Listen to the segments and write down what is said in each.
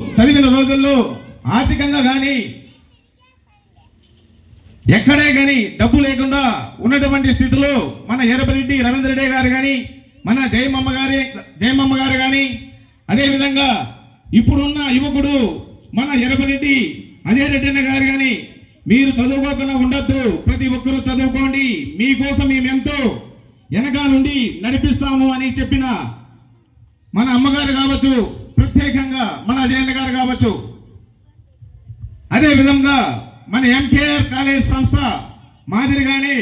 చదివిన రోజుల్లో ఆర్థికంగా కానీ ఎక్కడే కానీ డబ్బు లేకుండా ఉన్నటువంటి స్థితిలో మన ఎర్రబరెడ్డి రవీంద్ర రెడ్డి గారు కానీ మన జయమమ్మ గారి జయమమ్మ గారు కానీ అదేవిధంగా ఇప్పుడున్న యువకుడు మన ఎర్రబరెడ్డి అజయ్ రెడ్డి గారు కానీ మీరు చదువుకోకుండా ఉండొద్దు. ప్రతి ఒక్కరూ చదువుకోండి. మీకోసం మేమెంతో వెనక నుండి నడిపిస్తాము అని చెప్పిన మన అమ్మగారు కావచ్చు ప్రత్యేకంగా మన అజయన్న గారు కావచ్చు. అదే విధంగా మన ఎంకేఆర్ కాలేజ్ సంస్థ మాదిరిగానే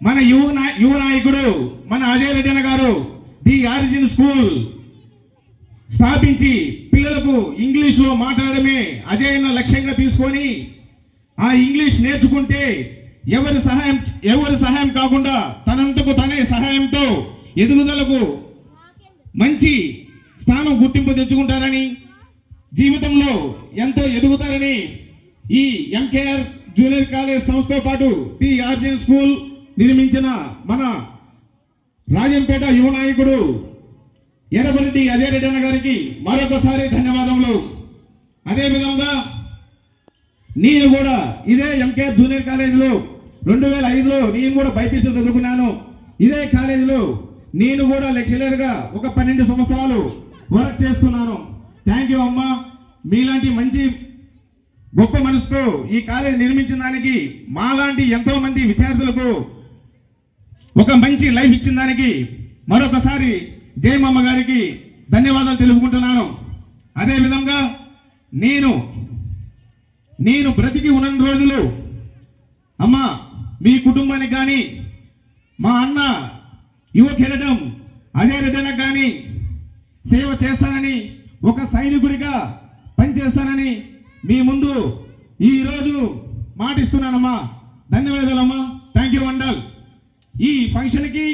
మన యువ యువ నాయకుడు మన అజయ్ రెడ్డి అన్న గారు ది ఆరిజిన్ స్కూల్ స్థాపించి పిల్లలకు ఇంగ్లీషులో మాట్లాడమే అజయ్ లక్ష్యంగా తీసుకొని ఆ ఇంగ్లీష్ నేర్చుకుంటే ఎవరి సహాయం ఎవరి సహాయం కాకుండా తనంతకు తనే సహాయంతో ఎదుగుదలకు మంచి స్థానం గుర్తింపు తెచ్చుకుంటారని జీవితంలో ఎంతో ఎదుగుతారని ఈ ఎంకేఆర్ జూనియర్ కాలేజ్ సంస్థతో పాటు టి ఆర్జన్ స్కూల్ నిర్మించిన మన రాజంపేట యువ నాయకుడు ఎర్రబరెడ్డి అజయ్ రెడ్డి అన్న గారికి మరొకసారి ధన్యవాదములు. అదే విధంగా నేను కూడా ఇదే ఎంకేఆర్ జూనియర్ కాలేజీలో రెండు వేల ఐదులో నేను కూడా బైపీసీ చదువుకున్నాను. ఇదే కాలేజీలో నేను కూడా లెక్చరర్గా ఒక పన్నెండు సంవత్సరాలు వర్క్ చేస్తున్నాను. థ్యాంక్ యూ అమ్మా. మీలాంటి మంచి గొప్ప మనసుతో ఈ కాలేజ్ నిర్మించిన దానికి మాలాంటి ఎంతో మంది విద్యార్థులకు ఒక మంచి లైఫ్ ఇచ్చిన దానికి మరొకసారి జయమమ్మ గారికి ధన్యవాదాలు తెలుపుకుంటున్నాను. అదే విధంగా నేను నేను బ్రతికి ఉన్న రోజులు అమ్మా మీ కుటుంబానికి కానీ మా అన్న యువ కిరటం అజయ్ రెడ్డనకు కానీ సేవ చేస్తానని ఒక సైనికుడిగా పనిచేస్తానని మీ ముందు ఈరోజు మాటిస్తున్నానమ్మా. ధన్యవాదాలమ్మా. థ్యాంక్ యూ వండల్ ఈ ఫంక్షన్కి